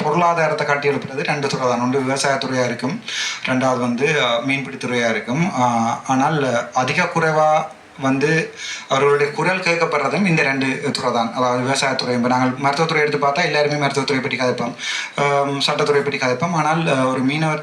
பொருளாதாரத்தை காட்டி எழுப்புறது ரெண்டு துறை தான் ஒன்று விவசாயத்துறையாக இருக்கும் ரெண்டாவது வந்து அஹ், மீன்பிடித்துறையாக இருக்கும். ஆனால் அதிக குறைவாக வந்து அவர்களுடைய குரல் கேட்கப்படுறதும் இந்த ரெண்டு துறை தான் அதாவது விவசாயத்துறை இப்போ நாங்கள் மருத்துவத்துறை எடுத்து பார்த்தா எல்லாருமே மருத்துவத்துறை பற்றி கதைப்போம். ஆம், சட்டத்துறை பற்றி கதைப்போம். ஆனால் ஒரு மீனவர்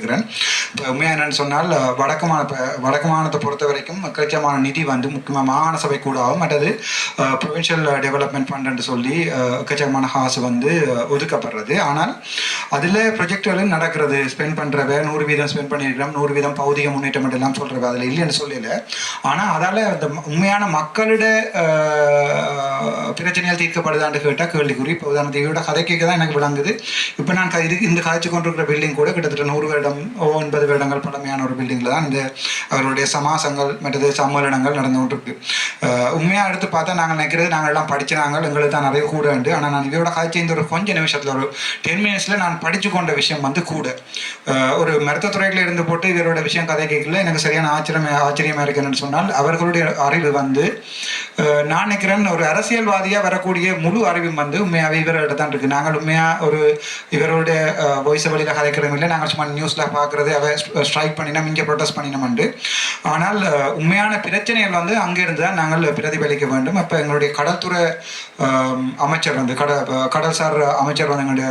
இருக்கிறேன் இப்போ உண்மையாக என்னென்னு சொன்னால் வடக்கு மாநில வடக்கு மாநிலத்தை பொறுத்த வரைக்கும் எக்கச்சக்கமான நிதி வந்து முக்கியமாக மாகாண சபை கூடாவும் மற்றது ப்ரொவின்ஷியல் டெவலப்மெண்ட் ஃபண்ட்னு சொல்லி அஹ், எக்கச்சக்கமான காசு வந்து ஒதுக்கப்படுறது. ஆனால் அதில் ப்ரொஜெக்டுகளும் நடக்கிறது. ஸ்பெண்ட் பண்ணுறவ நூறு வீதம் ஸ்பெண்ட் பண்ணியிருக்கிறோம். நூறு வீதம் பௌதிக முன்னேற்றம் எல்லாம் சொல்கிறவ அதில் இல்லைன்னு சொல்லல. ஆனால் அதால் அந்த உண்மையான மக்களிட அஹ், பிரச்சனைகள் தீர்க்கப்படுதான்னு கேட்டால் கேள்விக்குறி. இப்போ உதாரணத்துக்கு கதைக்கு கதை கேட்க தான் எனக்கு விளங்குது. இப்போ நான் இது இந்த காய்ச்சி கொண்டிருக்கிற பில்டிங் கூட கிட்டத்தட்ட நூறு வருடம் ஓ ஒன்பது வருடங்கள் பழமையான ஒரு பில்டிங்கில் தான் இந்த அவருடைய சமாசங்கள் மற்றது சம்மேளனங்கள் நடந்து கொண்டிருக்கு. உண்மையாக எடுத்து பார்த்தா நாங்கள் நினைக்கிறது நாங்கள் எல்லாம் படிச்சினாங்க எங்களுக்கு தான் நிறைய கூட உண்டு. ஆனால் நான் இதோட காய்ச்சி இந்த ஒரு கொஞ்ச நிமிஷத்தில் ஒரு டென் மினிட்ஸில் நான் படித்து கொண்ட விஷயம் வந்து கூட. ஒரு மருத்துவத்துறையில் இருந்து போட்டு இவரோட விஷயம் கதை கேட்கல எனக்கு சரியான ஆச்சரியம் ஆச்சரியமாக இருக்குன்னு சொன்னால் அவர்களுடைய அறிவு வந்து நான் நினைக்கிறேன் ஒரு அரசியல்வாதியாக வரக்கூடிய முழு அறிவும் வந்து உண்மையாகவே இவர்கிட்ட தான் இருக்குது நாங்கள் உண்மையாக ஒரு இவருடைய வாய்ஸ் வழியில் கதைக்கிறதும் இல்லை. நாங்கள் சும்மா நியூஸில் பார்க்குறது அவ ஸ்ட்ரைக் பண்ணினோம் இங்கே ப்ரொட்டஸ்ட் பண்ணினோம்ண்டு ஆனால் உண்மையான பிரச்சனைகள் வந்து அங்கிருந்து தான் நாங்கள் பிரதிபலிக்க வேண்டும். அப்போ எங்களுடைய கடல்துறை அமைச்சர் வந்து கட கடல் சார் அமைச்சர் வந்து எங்களுடைய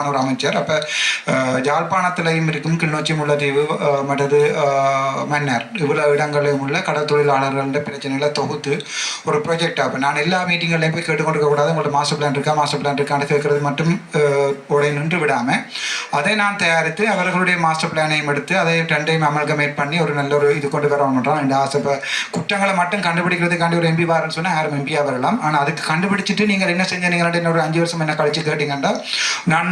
ஒரு அமைச்சர். அப்போ ஜாழ்ப்பாணத்திலையும் இருக்கும் கிளிநொச்சி முல்லைத்தீவு மற்றது மன்னர். இவ்வளவு இடங்களிலும் உள்ள கடல் தொழிலாளர்கள பிரச்சனைகளை தொகுத்து ஒரு ப்ராஜெக்ட் அப்போ நான் எல்லா மீட்டிங்களையும் போய் கேட்டுக்கொண்டிருக்க கூடாது. உங்களோட மாஸ்டர் பிளான் இருக்கா? மாஸ்டர் பிளான் இருக்கான்னு கேட்கறது மட்டும் உடைய நின்று விடாமல் அதை நான் தயாரித்து அவர்களுடைய மாஸ்டர் பிளானையும் எடுத்து அதை ரெண்டையும் அமல்கமேட் பண்ணி ஒரு நல்ல ஒரு இது கொண்டு வரணுன்றான் இந்த ஆசை. இப்போ குற்றங்களை மட்டும் கண்டுபிடிக்கிறதுக்காண்டி ஒரு எம்பி வரேன்னு சொன்னால் யாரும் எம்பியாக வரலாம். ஆனால் அதுக்கு கண்டுபிடிச்சிட்டு நீங்கள் என்ன செஞ்சீங்கன்னு இன்னும் ஒரு அஞ்சு வருஷம் என்ன கழிச்சு கேட்டீங்கன்னா நான்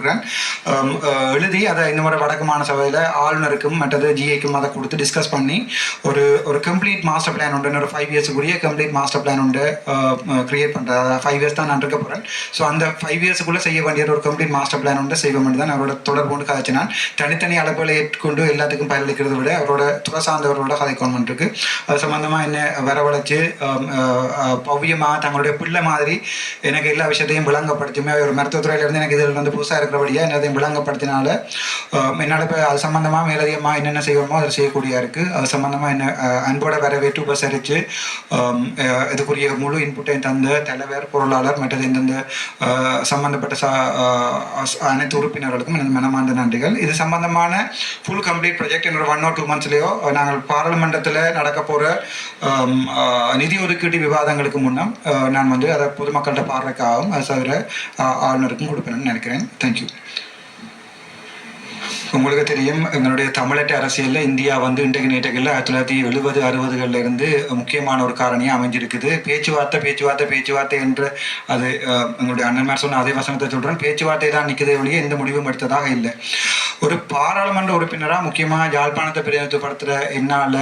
கொடுக்குறேன் எழுதி அதை இந்த முறை வடக்கு மாநில சபையில் ஆளுநருக்கும் மற்றது ஜிஐக்கும் அதை கொடுத்து டிஸ்கஸ் பண்ணி ஒரு ஒரு கம்ப்ளீட் மாஸ்டர் பிளான் உண்டு ஒரு ஃபைவ் இயர்ஸுக்குரிய கம்ப்ளீட் மாஸ்டர் பிளான் உண்டு கிரியேட் பண்ணுறேன் ஃபைவ் இயர்ஸ் தான் நான் இருக்க போகிறேன் ஸோ அந்த ஃபைவ் இயர்ஸுக்குள்ளே செய்ய வேண்டிய ஒரு கம்ப்ளீட் மாஸ்டர் பிளான் உண்டு செய்ய வேண்டியது தான் அவரோட தொடர்பு கொண்டு கதைச்சு நான் தனித்தனி அளப்புகளை ஏற்றுக்கொண்டு எல்லாத்துக்கும் பயனளிக்கிறத விட அவரோட துறை சார்ந்தவரோட கதை கொண்டு இருக்கு அது சம்மந்தமாக என்ன வரவழைச்சு பவ்யமாக தங்களுடைய பிள்ளை மாதிரி எனக்கு எல்லா விஷயத்தையும் விளங்கப்படுத்தியுமே ஒரு மருத்துவத்துறையிலேருந்து எனக்கு இதில் வந்து புதுசாக இருக்கிறபடியாக என்னதையும் விளங்கப்படுத்தினால ஆம், என்னால் இப்போ அது சம்மந்தமாக மேலதிகமாக என்னென்ன செய்வோமோ அதை செய்யக்கூடியா இருக்குது அது சம்மந்தமாக என்ன அன்போட வரவேற்று உபசரித்து இதுக்குரிய முழு இன்புட்டை தந்த தலைவர் பொருளாளர் மற்றது இந்தந்த சம்பந்தப்பட்ட அனைத்து உறுப்பினர்களுக்கும் எனது மனமார்ந்த நன்றிகள். இது சம்பந்தமான ஃபுல் கம்ப்ளீட் ப்ராஜெக்ட் என்னோட ஒன் ஆர் டூ மந்த்ஸ்லேயோ நாங்கள் பாராளுமன்றத்தில் நடக்க போகிற நிதி ஒதுக்கீட்டு விவாதங்களுக்கு முன்னம் நான் வந்து அதை பொதுமக்கள்கிட்ட பாடுறதுக்காகவும் அது தவிர ஆளுநருக்கும் கொடுப்பேன்னு நினைக்கிறேன். தேங்க்யூ உங்களுக்கு தெரியும் எங்களுடைய தமிழட்டு அரசியலில் இந்தியா வந்து இன்றைக்கு நேற்றுகளில் ஆயிரத்தி தொள்ளாயிரத்தி எழுபது அறுபதுகளில் இருந்து முக்கியமான ஒரு காரணியாக அமைஞ்சிருக்குது. பேச்சுவார்த்தை பேச்சுவார்த்தை பேச்சுவார்த்தை என்று அது அஹ், எங்களுடைய அண்ணன்மார் சொன்ன அதே வசனத்தை சொல்கிறேன் பேச்சுவார்த்தை தான் நிற்குதே ஒழிய எந்த முடிவும் எடுத்ததாக இல்லை. ஒரு பாராளுமன்ற உறுப்பினராக முக்கியமாக யாழ்ப்பாணத்தை பிரதிநிதித்துவப்படுத்துகிற என்னால்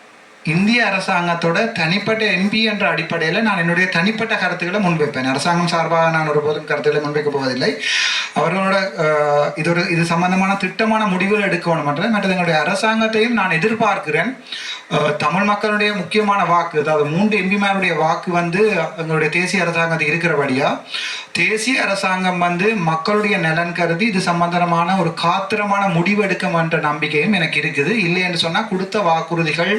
இந்திய அரசாங்கத்தோட தனிப்பட்ட எம்பி என்ற அடிப்படையில் நான் என்னுடைய தனிப்பட்ட கருத்துக்களை முன்வைப்பேன். அரசாங்கம் சார்பாக நான் ஒருபோதும் கருத்துக்களை முன்வைக்க போவதில்லை. அவர்களோட இது ஒரு இது சம்பந்தமான திட்டமான முடிவுகள் எடுக்கணும் என்ற மற்றது எங்களுடைய அரசாங்கத்தையும் நான் எதிர்பார்க்கிறேன். தமிழ் மக்களுடைய முக்கியமான வாக்கு அதாவது மூன்று எம்பிமாருடைய வாக்கு வந்து எங்களுடைய தேசிய அரசாங்கத்தை இருக்கிறபடியா தேசிய அரசாங்கம் வந்து மக்களுடைய நலன் கருதி இது சம்பந்தமான ஒரு காத்திரமான முடிவு எடுக்கும் என்ற நம்பிக்கையும் எனக்கு இருக்குது. இல்லை என்று சொன்னால் கொடுத்த வாக்குறுதிகள்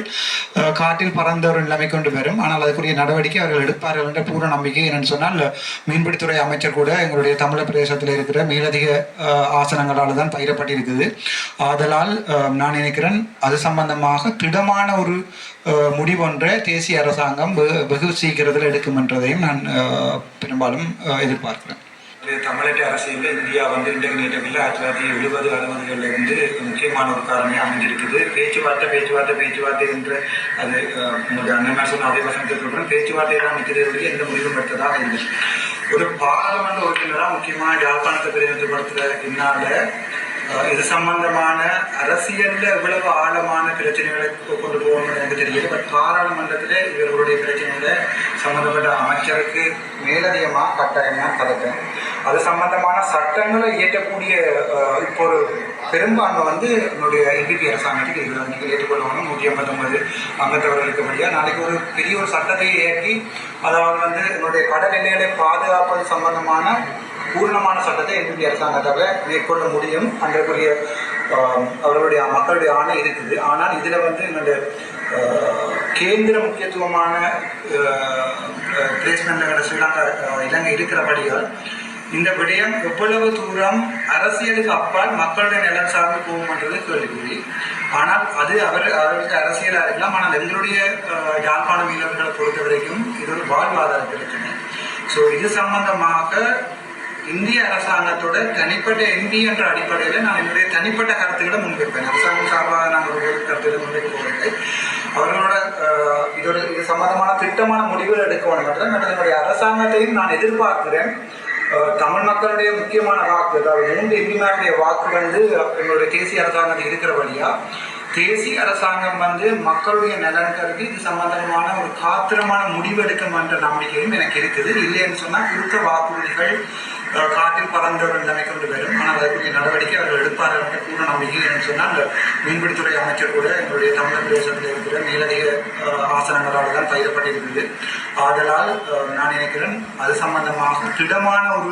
காட்டில் பறந்த ஒரு நிலைமை கொண்டு வரும். ஆனால் அதுக்குரிய நடவடிக்கை அவர்கள் எடுப்பார்கள் என்ற பூர்ண நம்பிக்கை என்னன்னு சொன்னால் மீன்பிடித்துறை அமைச்சர் கூட எங்களுடைய தமிழக பிரதேசத்தில் இருக்கிற மேலதிக ஆசனங்களால் தான் பயிரப்பட்டிருக்குது. ஆதலால் நான் நினைக்கிறேன் அது சம்பந்தமாக திடமான ஒரு முடிவொன்றை தேசிய அரசாங்கம் வெ- வெகு சீக்கிரத்தில் எடுக்கும் என்றதையும் நான் பெரும்பாலும் எதிர்பார்க்கிறேன். தமிழ்நாட்டு தமிழக அரசியலில் இந்தியா வந்து இன்றைக்கு ஆயிரத்தி தொள்ளாயிரத்தி எழுபது அறுபதுகளில் இருந்து முக்கியமான ஒரு காரணியாக அமைஞ்சிருக்குது. பேச்சுவார்த்தை பேச்சுவார்த்தை பேச்சுவார்த்தை என்று அது உங்களுடைய அண்ணன் சொன்ன அதே வசனத்தை சொல்கிறேன் பேச்சுவார்த்தை தான் நிற்கிறது வழி எந்த முடிவும் எடுத்ததாக இருந்துச்சு ஒரு பாராளுமன்ற உறுப்பினராக முக்கியமாக யாழ்ப்பாணத்தை பிரதிநிதிப்படுத்துகிற என்னால் இது சம்பந்தமான அரசியல்ல எவ்வளவு ஆழமான பிரச்சனைகளை கொண்டு போகணும்னு எனக்கு தெரியல. பட் பாராளுமன்றத்தில் இவர்களுடைய பிரச்சனைகளை சம்பந்தப்பட்ட அமைச்சருக்கு மேலதிகமாக கட்டாயமாக கதைப்பேன். அது சம்பந்தமான சட்டங்களை இயற்றக்கூடிய இப்போ ஒரு பெரும்பான்மை வந்து என்னுடைய எம்பிபி அரசாங்கத்துக்கு இதில் நீங்கள் ஏற்றுக்கொள்ளணும். நூற்றி ஐம்பத்தொம்பது அங்கத்தவர் இருக்கபடியா நாளைக்கு ஒரு பெரிய ஒரு சட்டத்தை இயக்கி அதாவது வந்து என்னுடைய கடல் எல்லைகளை பாதுகாப்பது சம்பந்தமான பூர்ணமான சட்டத்தை எம்பிபி அரசாங்கத்தால் மேற்கொள்ள முடியும். அன்றைக்குரிய அவர்களுடைய மக்களுடைய ஆணை இருக்குது. ஆனால் இதில் வந்து எங்களுடைய கேந்திர முக்கியத்துவமான பிளேஸ்மெண்ட் எங்களோட ஸ்ரீலங்கா இலங்கை இருக்கிறபடியால் இந்த விடயம் எவ்வளவு தூரம் அரசியலுக்கு அப்பால் மக்களுடைய நிலம் சார்ந்து போகும்ன்றது கேள்விக்குறி. ஆனால் அது அவர் அவர்களுக்கு அரசியலாக இருக்கலாம் ஆனால் எங்களுடைய யாழ்ப்பாண மீனவர்களை பொறுத்த வரைக்கும் இது ஒரு வாழ்வாதார பிரச்சனை. ஸோ இது சம்பந்தமாக இந்திய அரசாங்கத்தோட தனிப்பட்ட எம்பி என்ற அடிப்படையில் நான் என்னுடைய தனிப்பட்ட கருத்துக்களை முன்வைப்பேன். அரசாங்கம் சார்பாக நான் ஒரு கருத்துக்களை முன்வைக்க போவதில்லை அவர்களோட இதோட இது சம்பந்தமான திட்டமான முடிவுகள் எடுக்க வேண்டும் என்ற என்னுடைய அரசாங்கத்தையும் நான் எதிர்பார்க்கிறேன். தமிழ் மக்களுடைய முக்கியமான வாக்கு அதாவது மூன்று எம்பிமாருடைய வாக்கு வந்து எங்களுடைய தேசிய அரசாங்கத்தில் இருக்கிறபடியா தேசிய அரசாங்கம் வந்து மக்களுடைய நலன் கருதி இது சம்பந்தமான ஒரு காத்திரமான முடிவு என்ற நம்பிக்கையும் எனக்கு இருக்குது. இல்லைன்னு சொன்னால் இருக்க வாக்குறுதிகள் அஹ், காற்றில் பறந்த ஒரு கொண்டு வரும் ஆனால் அதற்குரிய நடவடிக்கை அவர்கள் பூர்ண நம்பிக்கை என்று சொன்னால் மீன்பிடித்துறை அமைச்சர் கூட எங்களுடைய தமிழக பிரதேசத்தில் இருக்கிற மேலதிக ஆசனங்களால் தான் பயிரப்பட்டிருக்கிறது. ஆதலால் நான் நினைக்கிறேன் அது சம்பந்தமாக திடமான ஒரு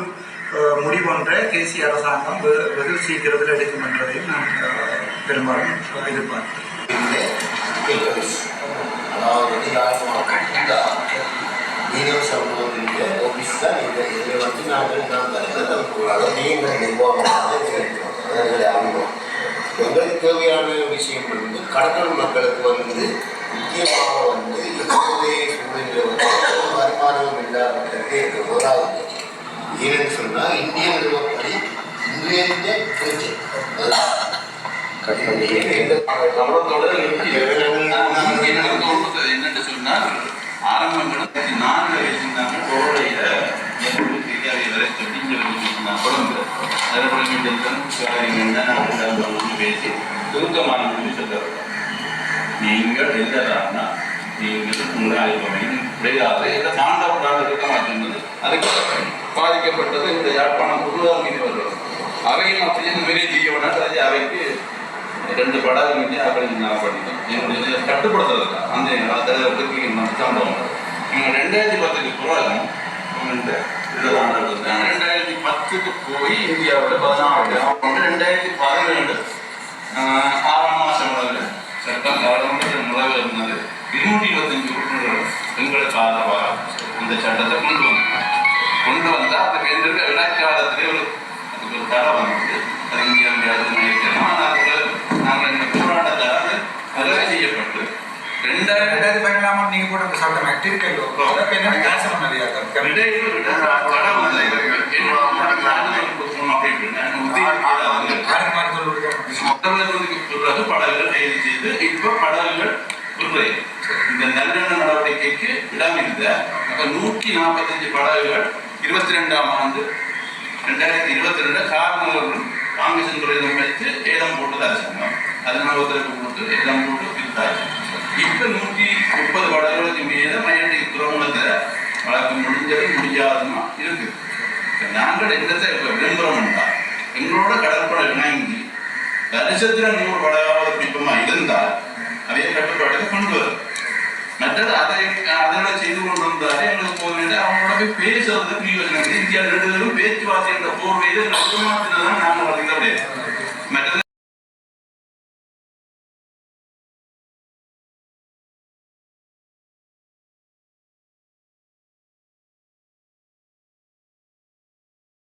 முடிவொன்றை தேசிய அரசாங்கம் வெகு சீக்கிரத்தில் எடுக்கும் என்றதையும் நான் பெரும்பாலும் எதிர்பார்க்கிறேன். அதாவது யாழ்ப்பாணம் மீனவ ஆஃபீஸ் தான் இந்த இதில் வந்து நாங்கள் நான் வருகிறோம் நீங்கள் நிர்வாகம் அதனுடைய அனுபவம் எங்களுக்கு தேவையான விஷயம் வந்து கடற்கரை மக்களுக்கு வந்து முக்கியமாக வந்து இப்போதைய சூழ்நிலை வந்து வருமானம் இல்லாதவர்களுக்கு என்ற முதலாவது ஏன்னு சொன்னால் இந்திய நிறுவப்படி இன்றைய என்னன்னு சொன்னால் ஆரம்பங்களும் நான்கு வச்சிருந்தாங்க பேசி சுருக்கமான சொல்ல நீ நீங்கள் எதிரானா நீங்கள் உங்களை இருக்க அதுக்கு பாதிக்கப்பட்டது இந்த யாழ்ப்பாணம் புதுதாக மீனவர்கள் அவையும் அப்படியே வெளியே செய்ய அவைக்கு ரெண்டு படம் வந்து அப்படி நான் பண்ணிட்டேன் என்னுடைய கட்டுப்படுத்துறது அந்த தலைவர்களுக்கு நம்ம சம்பவம். இவங்க ரெண்டாயிரத்தி பத்துக்கு பிறகு ரெண்டாயிரத்தி பத்துக்கு போய் இந்தியாவில் பதினாறு. அவங்க ரெண்டாயிரத்தி பதினேழு ஆறாம் மாசம் அளவில் சட்டம் பாராளுமன்ற முறையில் இருந்தது இருநூற்றி இருபத்தஞ்சு உறுப்பினர்கள் எங்களுக்கு ஆதரவாக இந்த சட்டத்தை கொண்டு வந்தாங்க. கொண்டு வந்தால் அதுக்கு எதிர்க்க இடைக்காலத்திலே ஒரு அதுக்கு ஒரு தடை வந்துட்டு அது இந்தியாவுடைய முடியாது நினைக்கிறோம் ஆனால் அதுக்கு நாங்கள் இந்த போராட்டத்தால் அது தடை செய்யப்பட்டு ரெண்டாயிரம் ரெண்டாயிரத்தி பதினேழாம் நீங்க போட்ட ஆக்டிவ் கையில் அதற்கு என்ன கேன்சல் பண்ணலையா பிறகு படகுகள் கைது செய்து இப்ப படகுகள் விடுறை இந்த நல்லெண்ண நடவடிக்கைக்கு இடம் இருந்த அப்ப நூற்றி நாற்பத்தஞ்சு படகுகள் இருபத்தி ரெண்டாம் ஆண்டு ரெண்டாயிரத்தி இருபத்தி ரெண்டு காரணங்களும் காங்கிரஸ் துறையிடம் வைத்து ஏலம் போட்டது அரசாங்கம் அதனால ஒத்துழைப்பு கொடுத்து ஏலம் போட்டு வித்தாச்சு. இப்போ நூற்றி முப்பது வடகளுக்கு மீது மயிலடி துறைமுகத்தில் வழக்கு முடிஞ்சது முடியாதுமா? இருக்கு. நாங்கள் எங்கத்தை இப்போ விரும்புகிறோம்னா எங்களோட கடற்படை இணைந்து வருஷத்துல நூறு வடகாவது பிடிப்பமா இருந்தால் அதே கட்டுப்பாட்டுக்கு கொண்டு வரும். மற்றது அதை அதனோட செய்து கொண்டு வந்தாலே எங்களுக்கு போக வேண்டிய அவங்களோட போய் பேசுறது பிரயோஜனம் இந்தியா ரெண்டு பேரும் பேச்சுவார்த்தை என்ற போர்வையில் நாங்கள் வளர்க்க முடியாது.